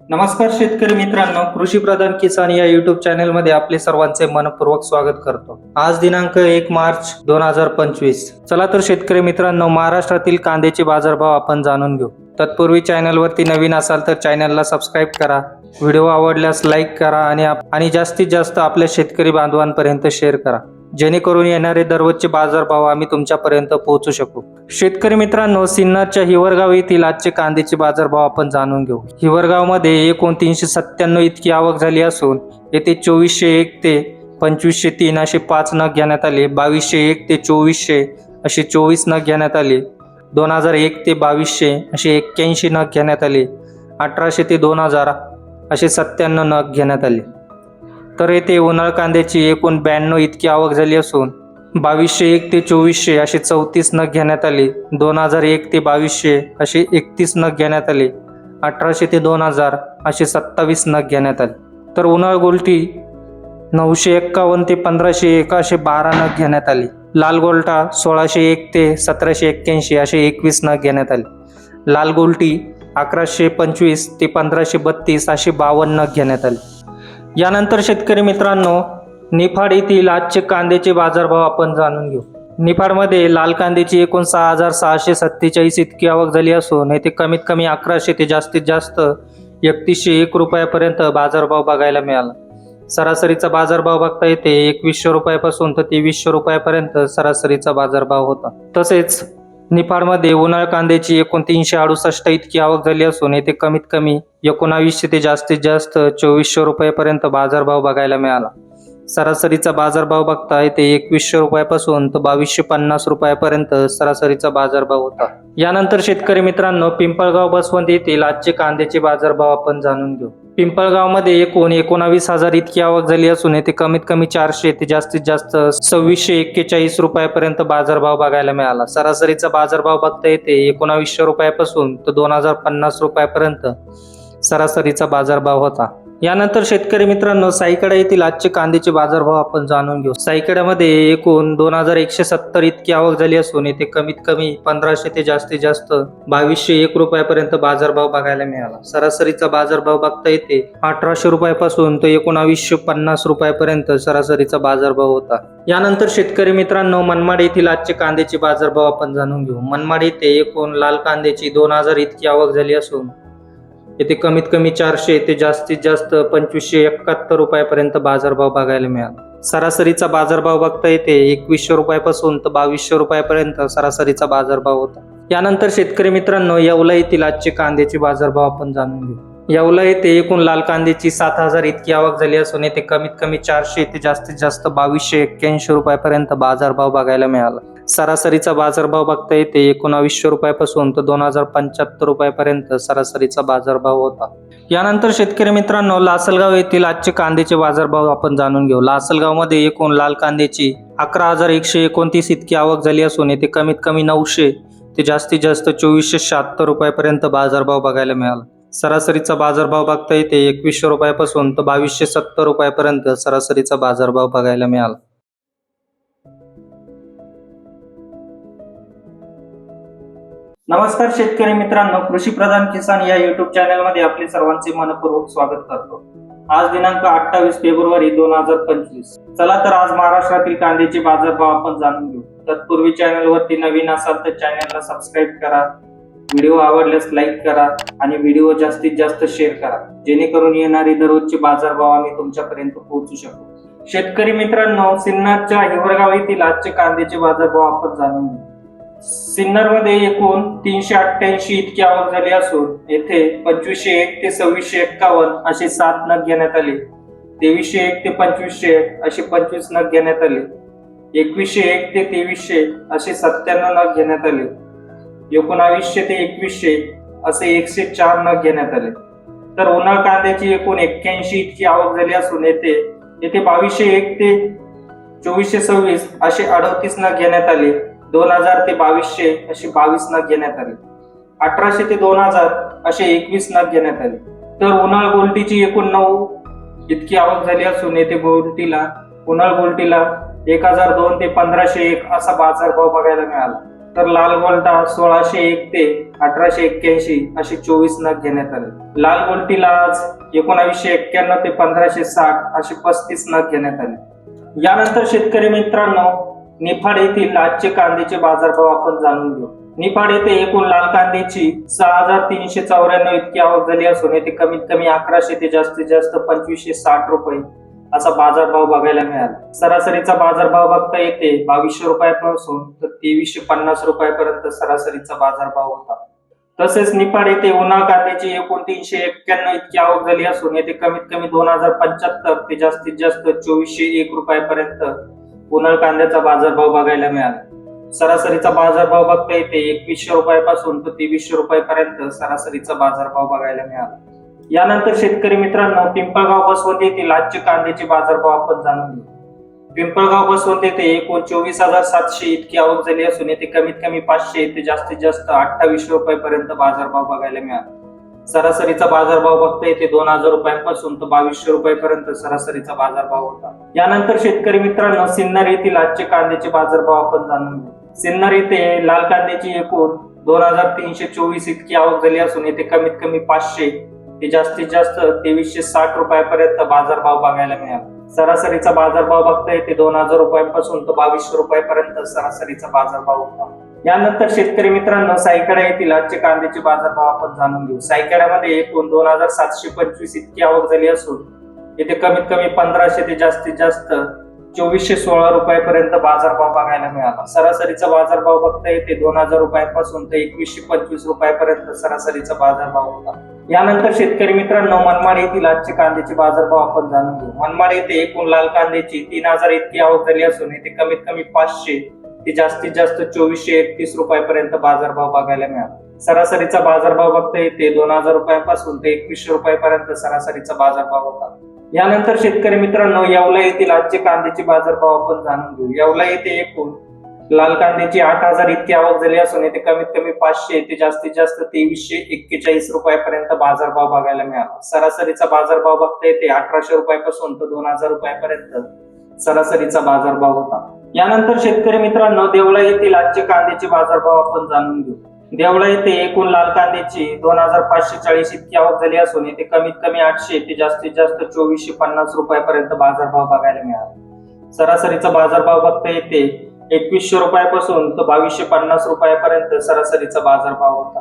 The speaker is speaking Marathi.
नमस्कार शेतकरी मित्रांनो कृषी प्रधान किसान या युट्यूब चॅनलमध्ये आपले सर्वांचे मनपूर्वक स्वागत करतो. आज दिनांक एक मार्च दोन हजार पंचवीस. चला तर शेतकरी मित्रांनो महाराष्ट्रातील कांद्याचे बाजारभाव आपण जाणून घेऊ. तत्पूर्वी चॅनलवरती नवीन असाल तर चॅनलला सबस्क्राईब करा. व्हिडिओ आवडल्यास लाईक करा आणि आणि जास्तीत जास्त आपल्या शेतकरी बांधवांपर्यंत शेअर करा. जेणेकरून येणारे दररोजचे बाजारभाव आम्ही तुमच्यापर्यंत पोहोचू शकू. शेतकरी मित्रांनो सिन्नरच्या हिवरगाव येथील आजचे कांद्याचे बाजारभाव आपण जाणून घेऊ. हिवरगावमध्ये एकूण तीनशे सत्त्याण्णव इतकी आवक झाली असून येथे चोवीसशे एक ते पंचवीसशे तीन असे पाच नग घेण्यात आले बावीसशे एक ते चोवीसशे असे चोवीस नग घेण्यात आले दोन हजार एक ते बावीसशे असे एक्क्याऐंशी नग घेण्यात आले अठराशे ते दोन हजार असे सत्त्याण्णव नग घेण्यात आले. तर येथे उन्हाळ कांद्याची एकूण ब्याण्णव इतकी आवक झाली असून बावीसशे एक ते चोवीसशे असे चौतीस नग घेण्यात आले. दोन हजार एक ते बावीसशे असे एकतीस नग घेण्यात आले. अठराशे ते दोन हजार असे सत्तावीस नग घेण्यात आले. तर उन्हाळ गोलटी नऊशे एक्कावन्न ते पंधराशे एक असे बारा नग घेण्यात आले. लाल गोल्टा सोळाशे एक ते सतराशे एक्क्याऐंशी असे एकवीस नग घेण्यात आले. लाल गोल्टी अकराशे पंचवीस ते पंधराशे बत्तीस असे बावन्न नग घेण्यात आले. यानंतर शेतकरी मित्रांनो निफाड येथील आजचे कांद्याचे बाजारभाव आपण जाणून घेऊ. निफाडमध्ये लाल कांद्याची एकूण सहा हजार सहाशे सत्तेचाळीस इतकी आवक झाली असून येथे कमीत कमी अकराशे ते जास्तीत जास्त एकतीसशे एक रुपयापर्यंत बाजारभाव बघायला मिळाला. सरासरीचा बाजारभाव बघता येते एकवीसशे रुपयापासून तर तेवीसशे रुपयापर्यंत सरासरीचा बाजारभाव होता. तसेच निफाडमध्ये उन्हाळ कांद्याची एकूण तीनशे अडुसष्ट इतकी आवक झाली असून येथे कमीत कमी एकोणावीसशे ते जास्तीत जास्त चोवीसशे रुपयापर्यंत बाजारभाव बघायला मिळाला. सरासरीचा बाजारभाव बघता येथे एकवीसशे रुपयापासून तर बावीसशे पन्नास रुपयापर्यंत सरासरीचा बाजारभाव होता. यानंतर शेतकरी मित्रांनो पिंपळगाव बसवंत येथील आजचे कांद्याचे बाजारभाव आपण जाणून घेऊ. पिंपळगावमध्ये एकूण एकोणावीस हजार इतकी आवक झाली असून येथे कमीत कमी चारशे ते जास्तीत जास्त सव्वीसशे एक्केचाळीस रुपयापर्यंत बाजारभाव बघायला मिळाला. सरासरीचा बाजारभाव बघता येते एकोणावीसशे रुपयापासून तर दोन हजार पन्नास रुपयापर्यंत सरासरीचा बाजारभाव होता. यानंतर शेतकरी मित्रांनो साईकडा येथील आजचे कांद्याचे बाजारभाव आपण जाणून घेऊ. साईकड्यामध्ये एकूण दोन हजार एकशे सत्तर इतकी आवक झाली असून येथे कमीत कमी पंधराशे ते जास्तीत जास्त बावीसशे एक रुपयापर्यंत बाजारभाव बघायला मिळाला. सरासरीचा बाजारभाव बघता येते अठराशे रुपयापासून ते एकोणावीसशे पन्नास रुपयापर्यंत सरासरीचा बाजारभाव होता. यानंतर शेतकरी मित्रांनो मनमाड येथील आजचे कांद्याचे बाजारभाव आपण जाणून घेऊ. मनमाड येथे एकूण लाल कांद्याची दोन हजार इतकी आवक झाली असून येथे कमीत कमी चारशे ते जास्तीत जास्त पंचवीसशे एकाहत्तर रुपयापर्यंत बाजारभाव बघायला मिळाला. सरासरीचा बाजारभाव बघता येते एकवीसशे रुपयापासून तर बावीसशे रुपयापर्यंत सरासरीचा बाजारभाव होता. यानंतर शेतकरी मित्रांनो येवला येथील आजचे कांद्याचे बाजारभाव आपण जाणून घेऊ. येवला येथे एकूण लाल कांद्याची सात हजार इतकी आवक झाली असून येथे कमीत कमी चारशे ते जास्तीत जास्त बावीसशे एक्क्याऐंशी रुपयापर्यंत बाजारभाव बघायला मिळाला. सरासरीचा बाजारभाव बघता येते. एकोणावीसशे रुपयापासून तर दोन हजार पंच्याहत्तर रुपयापर्यंत सरासरीचा बाजारभाव होता. यानंतर शेतकरी मित्रांनो लासलगाव येथील आजचे कांद्याचे बाजारभाव आपण जाणून घेऊ. लासलगावमध्ये एकूण लाल कांद्याची अकरा हजार एकशे एकोणतीस इतकी आवक झाली असून येथे कमीत कमी नऊशे ते जास्तीत जास्त चोवीसशे शहात्तर रुपयापर्यंत बाजारभाव बघायला मिळाला. सरासरीचा बाजारभाव बघता येते. एकवीसशे रुपयापासून तर बावीसशे सत्तर रुपयापर्यंत सरासरीचा बाजारभाव बघायला मिळाला. नमस्कार शेतकरी मित्रांनो कृषी प्रधान किसान या युट्यूब चॅनलमध्ये आपले सर्वांचे मनपूर्वक स्वागत करतो. आज दिनांक अठ्ठावीस फेब्रुवारी दोन हजार पंचवीस. चला तर आज महाराष्ट्रातील कांद्याचे बाजारभाव आपण जाणून घेऊ. तत्पूर्वी चॅनल वरती नवीन असाल तर चॅनलला सबस्क्राईब करा. व्हिडिओ आवडल्यास लाईक करा आणि व्हिडिओ जास्तीत जास्त शेअर करा. जेणेकरून येणारे दररोजचे बाजारभाव आम्ही तुमच्यापर्यंत पोहोचू शकू. शेतकरी मित्रांनो सिन्नरच्या हिवरगाव येथील आजचे कांद्याचे बाजारभाव आपण जाणून घेऊ. सिन्नरमध्ये एकूण तीनशे अठ्ठ्याऐंशी इतकी आवक झाली असून येथे पंचवीसशे एक ते सव्वीसशे एक्कावन्न असे सात नग घेण्यात आले. तेवीसशे एक ते पंचवीसशे असे पंचवीस नग घेण्यात आले. एकवीसशे एक ते तेवीसशे असे सत्त्याण्णव नग घेण्यात आले. एकोणावीसशे ते एकवीसशे असे एकशे चार नग घेण्यात आले. तर उन्हाळ कांद्याची एकूण एक्क्याऐंशी इतकी आवक झाली असून येथे येथे बावीसशे एक ते चोवीसशे सव्वीस असे अडतीस नग घेण्यात आले. दोन हजार ते बावीसशे असे बावीस नग घेण्यात आले. अठराशे ते दोन हजार असे एकवीस नग घेण्यात आले. तर उन्हाळ गोल्टीची एकूण नऊ इतकी आवक झाली असून येथे गोल्टीला उन्हाळ गोल्टीला एक हजार दोन ते पंधराशे एक असा बाजारभाव बघायला मिळाला. तर लाल गोल्टा सोळाशे एक ते अठराशे एक्क्याऐंशी असे चोवीस नग घेण्यात आले. लाल गोल्टीला आज एकोणावीसशे एक्क्याण्णव ते पंधराशे साठ असे पस्तीस नग घेण्यात आले. यानंतर शेतकरी मित्रांनो निफाड येथील आजचे कांद्याचे बाजारभाव आपण जाणून घेऊ. निफाड येथे एकूण लाल कांद्याची सहा हजार तीनशे चौऱ्याण्णव इतकी आवक झाली असून येथे कमीत कमी अकराशे ते जास्तीत जास्त पंचवीसशे साठ रुपये असा बाजारभाव बघायला मिळाला. सरासरीचा बाजारभाव बघता येते बावीसशे रुपयापासून तर तेवीसशे पन्नास रुपयापर्यंत सरासरीचा बाजारभाव होता. तसेच निफाड येथे उन्हाळ कांद्याची एकूण तीनशे एक्क्याण्णव इतकी आवक झाली असून येथे कमीत कमी दोन हजार पंच्याहत्तर ते जास्तीत जास्त चोवीसशे एक रुपयापर्यंत उन्हाळ कांद्याचा बाजारभाव बघायला मिळाला? सरासरीचा बाजारभाव बघता येते एकवीसशे रुपयापासून तर तेवीसशे रुपयापर्यंत सरासरीचा बाजारभाव बघायला मिळाला. यानंतर शेतकरी मित्रांनो पिंपळगाव बसवंत येथील आजचे कांद्याचे बाजारभाव आपण जाणून घेऊ. पिंपळगाव बसवंत येथे एकूण चोवीस हजार सातशे इतकी आवक झाली असून येथे कमीत कमी पाचशे ते जास्तीत जास्त अठ्ठावीसशे रुपयापर्यंत बाजारभाव बघायला मिळाला. सरासरीचा बाजारभाव बघता येते दोन हजार रुपयांपासून तर बावीसशे रुपयापर्यंत सरासरीचा बाजारभाव होता. यानंतर शेतकरी मित्रांनो सिन्नर येथील आजचे कांद्याचे बाजारभाव आपण जाणून घेऊ. सिन्नर येथे लाल कांद्याची एकूण दोन हजार तीनशे चोवीस इतकी आवक झाली असून येथे कमीत कमी पाचशे ते जास्तीत जास्त तेवीसशे साठ रुपयापर्यंत बाजारभाव बघायला मिळाला. सरासरीचा बाजारभाव बघता येते दोन हजार रुपयांपासून तर बावीसशे रुपयापर्यंत सरासरीचा बाजारभाव होता. यानंतर शेतकरी मित्रांनो सायकडा येथील आजचे कांद्याचे बाजारभाव आपण जाणून घेऊ. सायकड्यामध्ये एकूण दोन हजार सातशे पंचवीस इतकी आवक झाली असून येथे कमीत कमी पंधराशे ते जास्तीत जास्त चोवीसशे सोळा रुपयापर्यंत बाजारभाव बघायला मिळाला. सरासरीचा बाजारभाव बघता येते दोन हजार रुपयापासून ते एकवीसशे पंचवीस रुपयापर्यंत सरासरीचा बाजारभाव होता. यानंतर शेतकरी मित्रांनो मनमाड येथील आजचे कांद्याचे बाजारभाव आपण जाणून घेऊ. मनमाड येथे एकूण लाल कांद्याची तीन हजार इतकी आवक झाली असून येथे कमीत कमी पाचशे ते जास्तीत जास्त चोवीसशे एकतीस रुपयापर्यंत बाजारभाव बघायला मिळाला. सरासरीचा बाजारभाव बघता येते. दोन हजार रुपयापासून ते एकवीसशे रुपयापर्यंत सरासरीचा बाजारभाव होता. यानंतर शेतकरी मित्रांनो येवला येथील आजचे कांद्याचे बाजारभाव आपण जाणून घेऊ. येवला येथे एकूण लाल कांद्याची आठ हजार इतकी आवक झाली असून येथे कमीत कमी पाचशे ते जास्तीत जास्त तेवीसशे एक्केचाळीस रुपयापर्यंत बाजारभाव बघायला मिळाला. सरासरीचा बाजारभाव बघता येते. अठराशे रुपयापासून तर दोन हजार रुपयापर्यंत सरासरीचा बाजारभाव होता. यानंतर शेतकरी मित्रांनो देवळा येथील आजचे कांद्याचे बाजारभाव आपण जाणून घेऊ. देवळा येथे एकूण लाल कांद्याची दोन हजार पाचशे चाळीस इतकी आवक झाली असून येथे कमीत कमी आठशे ते जास्तीत जास्त चोवीसशे पन्नास रुपयापर्यंत बाजारभाव बघायला मिळाला. सरासरीचा बाजारभाव बघता येते एकवीसशे रुपयापासून तर बावीसशे पन्नास रुपयापर्यंत सरासरीचा बाजारभाव होता.